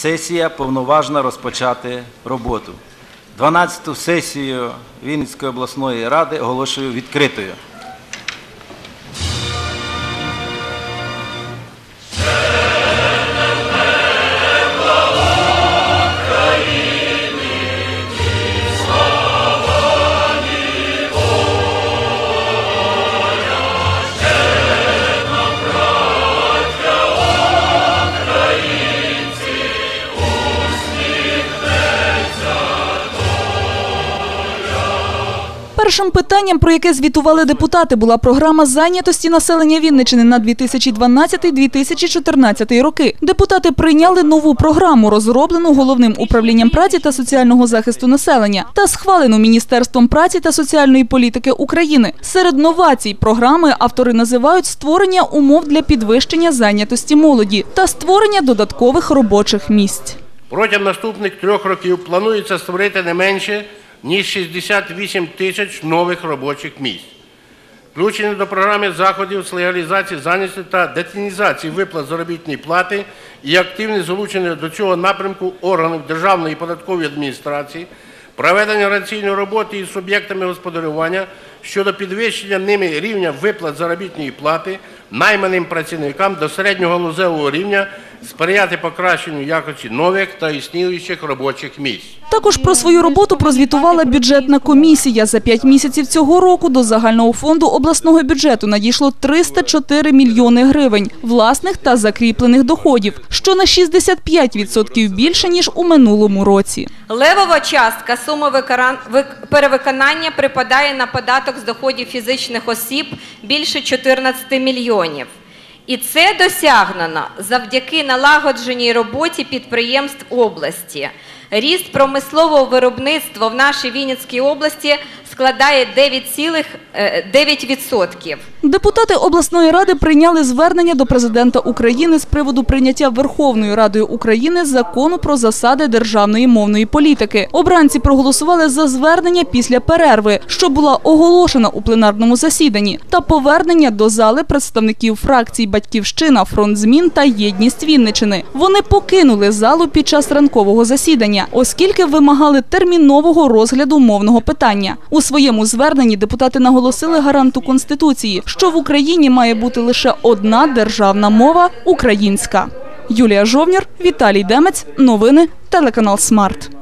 сесія повноважна розпочати роботу. 12-ту сесію Вінницької обласної ради оголошую відкритою. Першим питанням, про яке звітували депутати, була програма зайнятості населення Вінничини на 2012-2014 роки. Депутати прийняли нову програму, розроблену головним управлінням праці та соціального захисту населення, та схвалену Міністерством праці та соціальної політики України. Серед новацій програми автори називають створення умов для підвищення зайнятості молоді та створення додаткових робочих місць. Протягом наступних трьох років планується створити не менше, ніж 68 тисяч нових робочих місць. Включені до програми заходів з легалізації зайнятості та детінізації виплат заробітної плати і активне залучення до цього напрямку органів Державної і податкової адміністрації, проведення раційної роботи із суб'єктами господарювання щодо підвищення ними рівня виплат заробітної плати найманим працівникам до середнього галузевого рівня, сприяти покращенню якості нових та існуючих робочих місць. Також про свою роботу прозвітувала бюджетна комісія. За п'ять місяців цього року до загального фонду обласного бюджету надійшло 304 мільйони гривень власних та закріплених доходів, що на 65% більше ніж у минулому році. Левова частка суми перевиконання припадає на податок з доходів фізичних осіб більше 14 мільйонів. І це досягнено завдяки налагодженій роботі підприємств області. Ріст промислового виробництва в нашій Вінницькій області складає е, 9,9%. Депутати обласної ради прийняли звернення до президента України з приводу прийняття Верховною Радою України закону про засади державної мовної політики. Обранці проголосували за звернення після перерви, що була оголошена у пленарному засіданні, та повернення до зали представників фракцій Батьківщина, Фронт змін та Єдність Вінничини. Вони покинули залу під час ранкового засідання, оскільки вимагали термінового розгляду мовного питання. У своєму зверненні депутати наголосили гаранту конституції, що в Україні має бути лише одна державна мова українська. Юлія Жовнір, Віталій Демець. Новини телеканал Смарт.